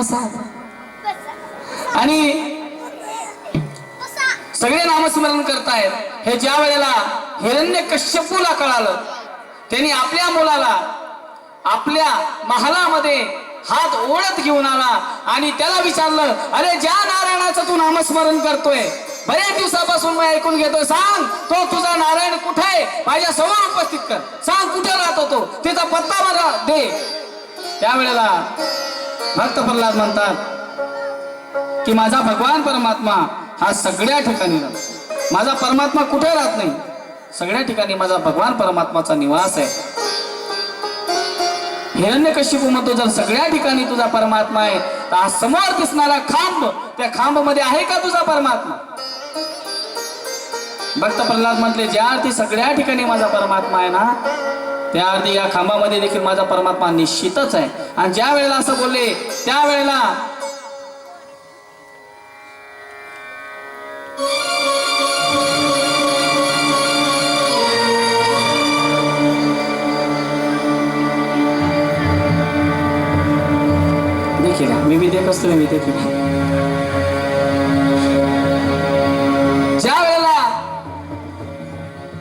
बसा आणि सगळे नामस्मरण करतायत. हे ज्या वेळेला हिरण्य कश्यपूला कळालं त्यांनी आपल्या मुलाला आपल्या महालामध्ये हात ओढत घेऊन आला आणि त्याला विचारलं अरे ज्या नारायणाचं तू नामस्मरण करतोय बऱ्याच दिवसापासून मी ऐकून घेतोय सांग तो तुझा नारायण कुठे आहे? माझ्यासमोर उपस्थित कर. सांग कुठे राहतो तो? त्याचा पत्ता मला दे. त्यावेळेला भक्त प्रल्हाद म्हणतात की माझा भगवान परमात्मा हा सगळ्या ठिकाणी राहतो. माझा परमात्मा कुठे राहत नाही? सगळ्या ठिकाणी माझा भगवान परमात्माचा निवास आहे. हिरण्य कश्यपू म्हणतो जर सगळ्या ठिकाणी तुझा परमात्मा आहे तर हा समोर दिसणारा खांब त्या खांबमध्ये आहे का तुझा परमात्मा? भक्त प्रल्हाद म्हटले ज्या अर्थी सगळ्या ठिकाणी माझा परमात्मा आहे ना त्या अर्थी या खांबामध्ये देखील माझा परमात्मा निश्चितच आहे. आणि ज्या वेळेला असं बोलले त्या वेळेला देखील मी बी देख मी देखील ज्या वेळेला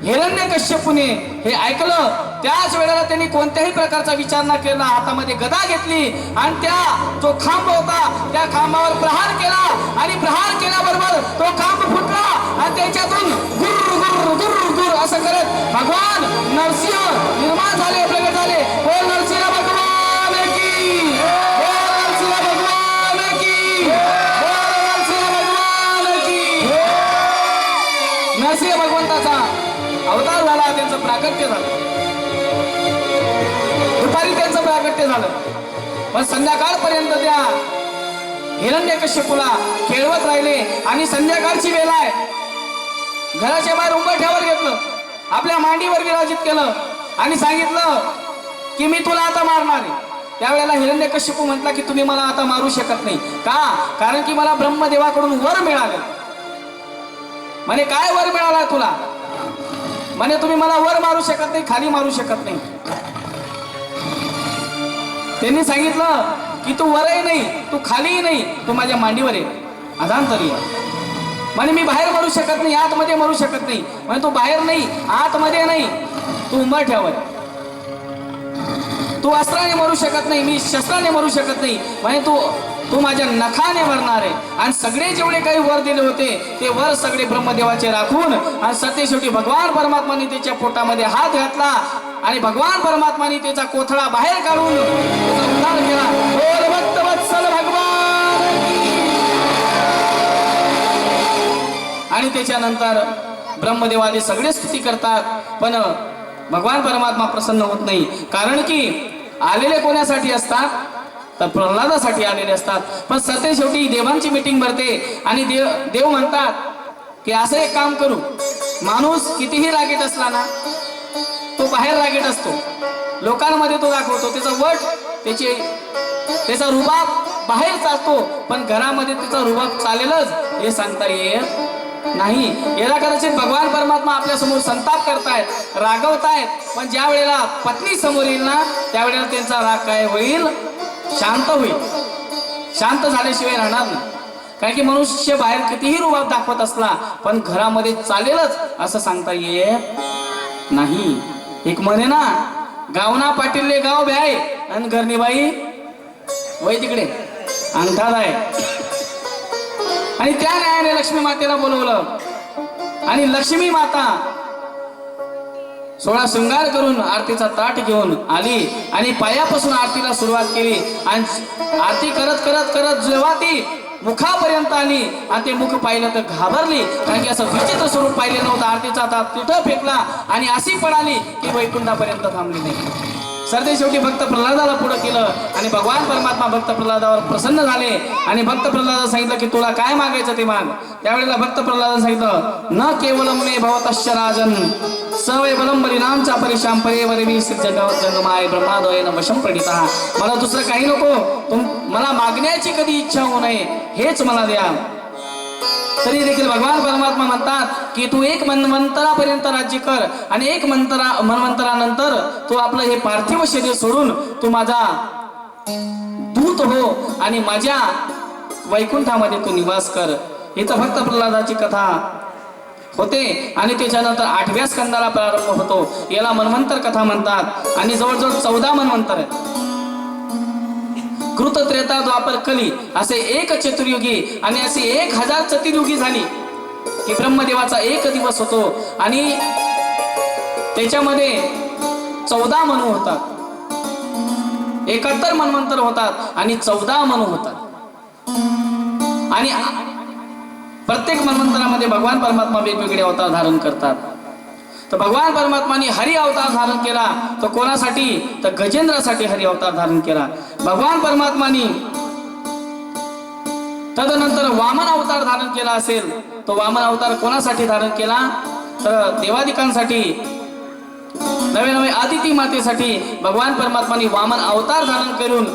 हिरण्य कश्यपूने हे ऐकलं त्याच वेळेला त्यांनी कोणत्याही प्रकारचा विचार न केला हातामध्ये गदा घेतली आणि त्या जो खांब होता त्या खांबावर प्रहार केला आणि प्रहार केल्याबरोबर तो खांब फुटला आणि त्याच्यातून गुर गुर गुर गुर असं करत भगवान नरसिंह निर्माण झाले. झाले नाट्य झालं. पण संध्याकाळपर्यंत त्या हिरण्य कश्यपूला खेळवत राहिले आणि संध्याकाळची वेळ आहे. घराच्या बाहेर उंबरठ्यावर घेतलं. आपल्या मांडीवर विराजित केलं आणि सांगितलं की मी तुला आता मारणार आहे. त्यावेळेला हिरण्य कश्यपू म्हटला की तुम्ही मला आता मारू शकत नाही. का? कारण की मला ब्रह्मदेवाकडून वर मिळालं. म्हणे काय वर मिळाला तुला? म्हणे तुम्ही मला वर मारू शकत नाही खाली मारू शकत नाही. त्यांनी सांगितलं की तू वरही नाही तू खालीही नाही तू माझ्या मांडीवर आहे अधांतरी म्हणे मी बाहेर मरू शकत नाही आतमध्ये मरू शकत नाही. म्हणजे तू बाहेर नाही आतमध्ये नाही. तू उंबरठ्यावर तू अस्त्राने मरू शकत नाही मी शस्त्राने मरू शकत नाही. म्हणजे तू तू माझ्या नखाने मरणार आहे. आणि सगळे जेवढे काही वर दिले होते ते वर सगळे ब्रह्मदेवाचे राखून आणि सत्य शेवटी भगवान परमात्माने त्याच्या पोटामध्ये हात घातला आणि भगवान परमात्माने त्याचा कोथळा बाहेर काढून त्याचा उद्धार केला. वत्सल भगवान! आणि त्याच्यानंतर ब्रह्मदेवाने सगळे स्तुती करतात. पण भगवान परमात्मा प्रसन्न होत नाही. कारण की आलेले कोणासाठी असतात? तर प्रल्हादासाठी आलेले असतात. पण सत्य शेवटी देवांची मीटिंग भरते आणि देव देव म्हणतात की असं एक काम करू. माणूस कितीही रागीट असला ना तो बाहेर रागीट असतो. लोकांमध्ये तो दाखवतो त्याचा वट त्याचे त्याचा रुबाब बाहेर चालतो. पण घरामध्ये त्याचा रुबाब चालेलच हे सांगता येईल. नाही. याला कदाचित भगवान परमात्मा आपल्यासमोर संताप करतायत रागवतायत पण ज्या वेळेला पत्नी समोर येईल ना त्यावेळेला त्यांचा राग काय होईल? शांत होईल. शांत झाल्याशिवाय राहणार नाही. कारण की मनुष्य बाहेर कितीही रुबाब दाखवत असला पण घरामध्ये चालेलच असं सांगता येत नाही. एक म्हणे ना गावना पाटीलले गाव भ्याय आणि घरनी बाई वय तिकडे अंगठाला आहे आणि त्या न्यायाने लक्ष्मी मातेला बोलवलं. आणि लक्ष्मी माता सोळा शृंगार करून आरतीचा ताट घेऊन आली आणि पायापासून आरतीला सुरुवात केली. आणि आरती करत करत करत जेव्हा ती मुखापर्यंत आली आणि ते मुख पाहिलं तर घाबरली. कारण की असं विचित्र स्वरूप पाहिलं नव्हतं आरतीचा ताट तिथं फेकला आणि अशी पडाली की वैकुंठापर्यंत थांबली नाही. सरते शेवटी भक्त प्रल्हादाला पुढे केलं आणि भगवान परमात्मा भक्त प्रल्हादावर प्रसन्न झाले आणि भक्त प्रल्हादाला सांगितलं की तुला काय मागायचं ते माग. त्यावेळेला भक्त प्रल्हादाला सांगितलं न केवलम मे भवतश्च राजन सवय बलम बलिनामचा परिशाम परे वरवी जगमाय ब्रह्मादय वशम प्रणिता. मला दुसरं काही नको. तुम मला मागण्याची कधी इच्छा होऊ नये हेच मला द्या. तरी देखील भगवान परमात्मा म्हणतात की तू एक मनवंतरापर्यंत राज्य कर आणि एक मंतरा मन्वंतरानंतर तू आपलं हे पार्थिव शरीर सोडून तू माझा दूत हो आणि माझ्या वैकुंठामध्ये तू निवास कर. इथं फक्त प्रल्हादाची कथा होते आणि त्याच्यानंतर आठव्या स्कंदाला प्रारंभ होतो. याला मन्वंतर कथा म्हणतात आणि जवळजवळ चौदा मन्वंतर आहेत. कृत त्रेता द्वापर कली. असे एक चतुर्युगी आणि असे एक हजार चतुर्युगी झाली. की ब्रह्मदेवाचा एक दिवस होतो आणि त्याच्यामध्ये चौदा मनू होतात. एकाहत्तर मन्वंतर होतात आणि चौदा मनू होतात. आणि प्रत्येक मनमंत्रामध्ये भगवान परमात्मा वेगवेगळे अवतार धारण करतात. तर भगवान परमात्माने हरी अवतार धारण केला तर कोणासाठी? तर गजेंद्रासाठी हरी अवतार धारण केला. भगवान परमात्मानी तदनंतर वामन अवतार धारण केला असेल तो वामन अवतार कोणासाठी धारण केला? तर देवादिकांसाठी नवे नवे आदिती मातेसाठी भगवान परमात्माने वामन अवतार धारण करून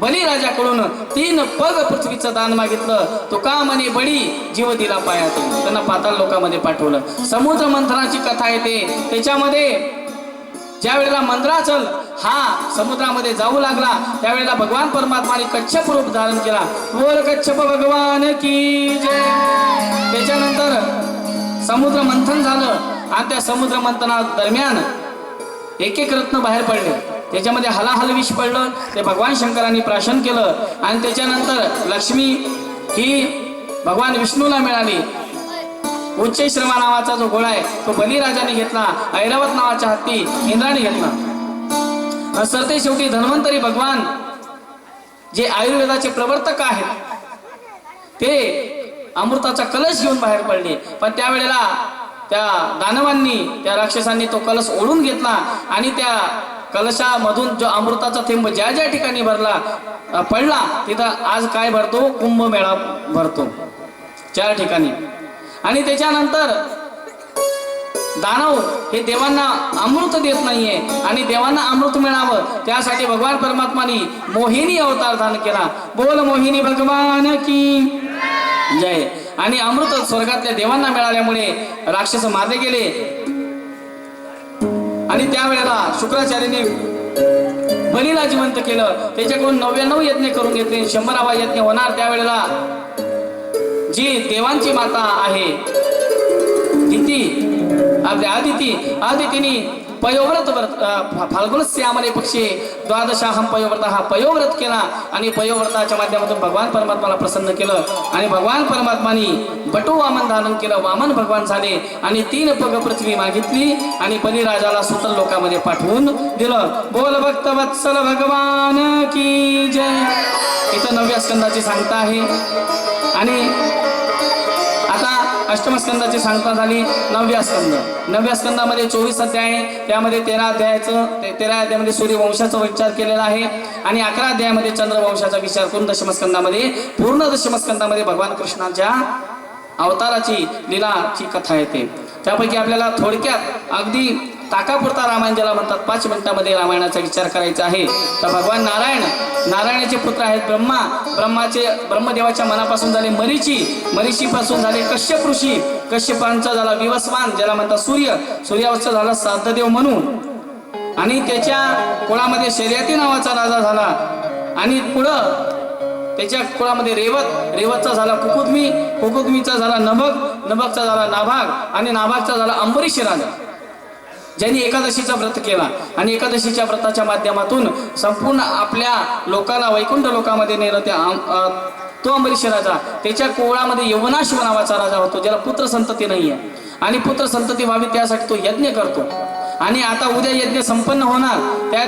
बलिराजाकडून तीन पग पृथ्वीचं दान मागितलं. तो का म्हणे बळी जीव दिला पायात त्यांना पाताळ लोकांमध्ये पाठवलं. समुद्र मंथनाची कथा येते त्याच्यामध्ये ज्या वेळेला मंद्राचल हा समुद्रामध्ये जाऊ लागला त्यावेळेला भगवान परमात्माने कच्छप रूप धारण केला. बोल कच्छप भगवान की जय. त्याच्यानंतर समुद्र मंथन झालं आणि त्या समुद्र मंथना दरम्यान एक एक रत्न बाहेर पडले. त्याच्यामध्ये हलाहल विष पडलं ते भगवान शंकरांनी प्राशन केलं आणि त्याच्यानंतर लक्ष्मी ही भगवान विष्णूला मिळाली. उच्च श्रमा नावाचा जो गोळा आहे तो बलिराजाने घेतला ऐरावत नावाच्या हत्ती इंद्राने घेतला. सरते शेवटी धन्वंतरी भगवान जे आयुर्वेदाचे प्रवर्तक आहेत ते अमृताचा कलश घेऊन बाहेर पडले. पण त्यावेळेला त्या दानवांनी त्या राक्षसांनी तो कलश ओढून घेतला आणि त्या कलशामधून जो अमृताचा थेंब ज्या ज्या ठिकाणी भरला पडला तिथं आज काय भरतो? कुंभमेळा भरतो. चार ठिकाणी. आणि त्याच्यानंतर दानव हे देवांना अमृत देत नाहीये आणि देवांना अमृत मिळावं त्यासाठी भगवान परमात्माने मोहिनी अवतार धारण केला. बोल मोहिनी भगवान की जय. आणि अमृत स्वर्गातल्या देवांना मिळाल्यामुळे राक्षस मारले गेले. आणि त्यावेळेला शुक्राचार्याने बलीला जिवंत केलं. त्याच्याकडून नव्याण्णव यज्ञ करून घेतले. शंभरावा यज्ञ होणार त्यावेळेला. जी देवांची माता आहे. दिती आपल्या आदिती आदितीने पयोव्रत व्रत फाल्गुन श्यामने पक्षी द्वादशाहम पयोव्रत हा पयोव्रत केला आणि पयोव्रताच्या माध्यमातून भगवान परमात्माला प्रसन्न केलं आणि भगवान परमात्माने बटू वामन धारण केलं वामन भगवान झाले आणि तीन पग पृथ्वी मागितली आणि बलिराजाला सुतल लोकांमध्ये पाठवून दिलं. बोल भक्त वत्सल भगवान की जय. इथं नवव्या स्कंदाची सांगता आहे. आणि आता अष्टमस्कंदाची सांगता झाली नवव्या स्कंद. नवव्या स्कंदामध्ये चोवीस अध्याय आहे. त्यामध्ये तेरा अध्यायाचं ते- तेरा अध्यायामध्ये सूर्यवंशाचा विचार केलेला आहे. आणि अकरा अध्यायामध्ये चंद्रवंशाचा विचार करून दशमस्कंदामध्ये पूर्ण दशमस्कंदामध्ये भगवान कृष्णाच्या अवताराची लीलाची कथा येते. त्यापैकी आपल्याला थोडक्यात अगदी ताकापुरता रामायण ज्याला म्हणतात पाच मिनिटामध्ये रामायणाचा विचार करायचा आहे. तर भगवान नारायण नारायणाचे पुत्र आहेत ब्रह्मा. ब्रह्माचे ब्रह्मदेवाच्या मनापासून झाले मरीची. मरीचीपासून झाले कश्यप ऋषी. कश्यपांचा झाला विवस्वान ज्याला म्हणतात सूर्य. सूर्यावरचा झाला साधदेव म्हणून. आणि त्याच्या कुळामध्ये शर्यती नावाचा राजा झाला. आणि पुढं त्याच्या कुळामध्ये रेवत. रेवतचा झाला कुकुदमी. कुकुदमीचा झाला नभक नभकचा झाला नाभाग. आणि नाभागचा झाला अंबरीश राजा. ज्यांनी एकादशीचा व्रत केला आणि एकादशीच्या व्रताच्या माध्यमातून संपूर्ण आपल्या लोकाला वैकुंठ लोकामध्ये नेलं त्या तो अंबरीश राजा त्याच्या कोळामध्ये यवनाश्व नावाचा राजा होतो ज्याला पुत्र संतती नाही आहे. आणि पुत्र संतती व्हावी त्यासाठी तो यज्ञ करतो. आणि आता उद्या यज्ञ संपन्न होणार त्या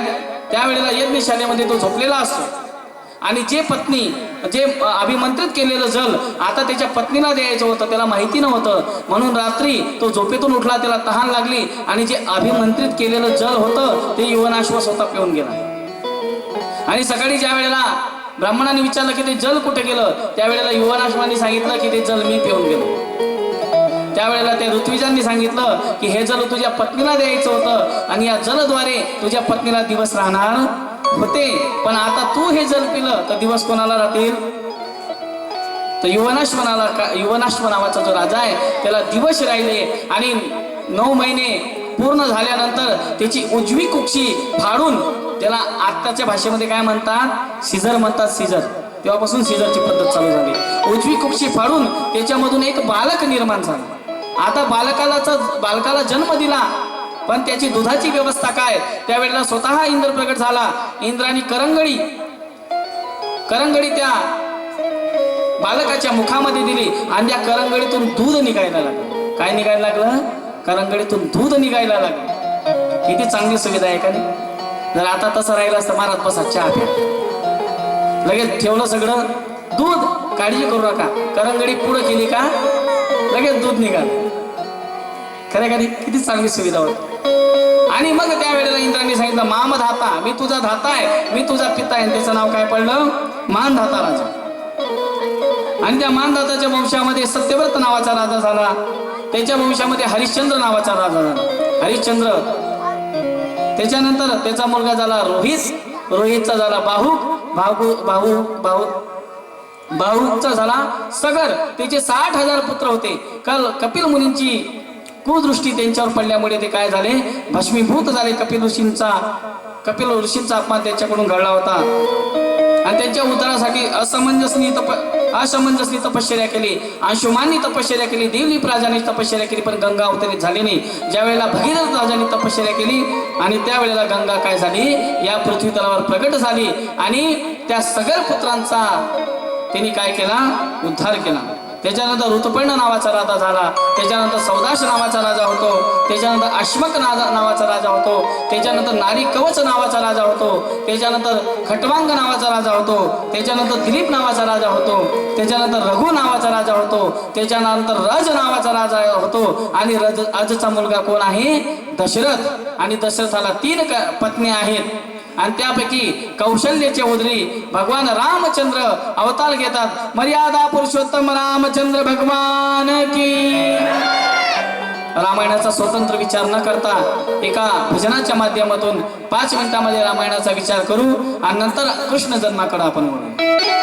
त्यावेळेला यज्ञशालेमध्ये तो झोपलेला असतो. आणि जे पत्नी जे अभिमंत्रित केलेलं जल आता त्याच्या पत्नीला द्यायचं होतं त्याला माहिती नव्हतं. म्हणून रात्री तो झोपेतून उठला त्याला तहान लागली आणि जे अभिमंत्रित केलेलं जल होतं ते युवनाश्व स्वतः पिऊन गेला. आणि सकाळी ज्या वेळेला ब्राह्मणाने विचारलं की ते जल कुठे गेलं त्यावेळेला युवनाश्वाने सांगितलं की ते जल मी पिऊन गेलो. त्यावेळेला त्या ऋत्विजांनी सांगितलं की हे जल तुझ्या पत्नीला द्यायचं होतं आणि या जलद्वारे तुझ्या पत्नीला दिवस राहणार होते पण आता तू हे जल पिलं तर दिवस कोणाला राहतील? तर युवनाश्वनाला का युवनाश्व नावाचा जो राजा आहे त्याला दिवस राहिले आणि नऊ महिने पूर्ण झाल्यानंतर त्याची उजवी कुक्षी फाडून त्याला आत्ताच्या भाषेमध्ये काय म्हणतात? सीझर म्हणतात सीझर. तेव्हापासून सीझरची पद्धत चालू झाली. उजवी कुक्षी फाडून त्याच्यामधून एक बालक निर्माण झाला. आता बालकालाचा बालकाला जन्म दिला पण त्याची दुधाची व्यवस्था काय त्यावेळेला स्वतः इंद्र प्रगट झाला. इंद्राने करंगडी करंगडी त्या बालकाच्या मुखामध्ये दिली आणि त्या करंगडीतून दूध निघायला लागलं. काय निघायला लागलं? करंगडीतून दूध निघायला लागलं. किती चांगली सुविधा आहे का नाही? जर आता तसं राहिलं असतं महाराज बसा चहा प्या. लगेच ठेवलं सगळं. दूध काळजी करू नका. करंगडी पुढं केली का? लगेच दूध निघालं. खऱ्या खरी किती चांगली सुविधा होती. आणि मग त्यावेळेला इंद्राने सांगितलं माम धाता मी तुझा धाता आहे. मी तुझा पिता आहे. त्याचं नाव काय पडलं? मान धाता राजा. आणि त्या मानदाताच्या वंशामध्ये सत्यव्रत नावाचा राजा झाला. त्याच्या वंशामध्ये हरिश्चंद्र नावाचा राजा झाला. हरिश्चंद्र. त्याच्यानंतर त्याचा मुलगा झाला रोहित. रोहितचा झाला बाहू. भाऊ भाऊ भाऊ बाहूचा झाला सगर. त्याचे साठ हजार पुत्र होते. काल कपिल मुनींची कुदृष्टी त्यांच्यावर पडल्यामुळे ते काय झाले? भस्मीभूत झाले. कपिल ऋषींचा कपिल ऋषींचा अपमान त्यांच्याकडून घडला होता. आणि त्यांच्या उद्धारासाठी असमंजसनी तप असमंजसनी तपश्चर्या केली. अंशुमाननी तपश्चर्या केली. देवलीप राजाने तपश्चर्या केली पण गंगा अवतरित झाली नाही. ज्या वेळेला भगीरथ राजाने तपश्चर्या केली आणि त्यावेळेला गंगा काय झाली? या पृथ्वी तलावर प्रगट झाली आणि त्या सगळ्या पुत्रांचा त्यांनी काय केला? उद्धार केला. त्याच्यानंतर ऋतुपिंड नावाचा राजा झाला. त्याच्यानंतर सौदाश नावाचा राजा होतो. त्याच्यानंतर अश्मक नाजा नावाचा राजा होतो. त्याच्यानंतर नारी कवच नावाचा राजा होतो. त्याच्यानंतर खटवांग नावाचा राजा होतो. त्याच्यानंतर दिलीप नावाचा राजा होतो. त्याच्यानंतर रघु नावाचा राजा होतो. त्याच्यानंतर रज नावाचा राजा होतो. आणि रज अजचा मुलगा कोण आहे? दशरथ. आणि दशरथाला तीन क- पत्नी आहेत. आणि त्यापैकी कौशल्याचे उदरी भगवान रामचंद्र अवतार घेतात. मर्यादा पुरुषोत्तम रामचंद्र भगवान की रामायणाचा स्वतंत्र विचार न करता एका भजनाच्या माध्यमातून पाच मिनिटामध्ये रामायणाचा विचार करू आणि नंतर कृष्ण जन्माकडे आपण म्हणू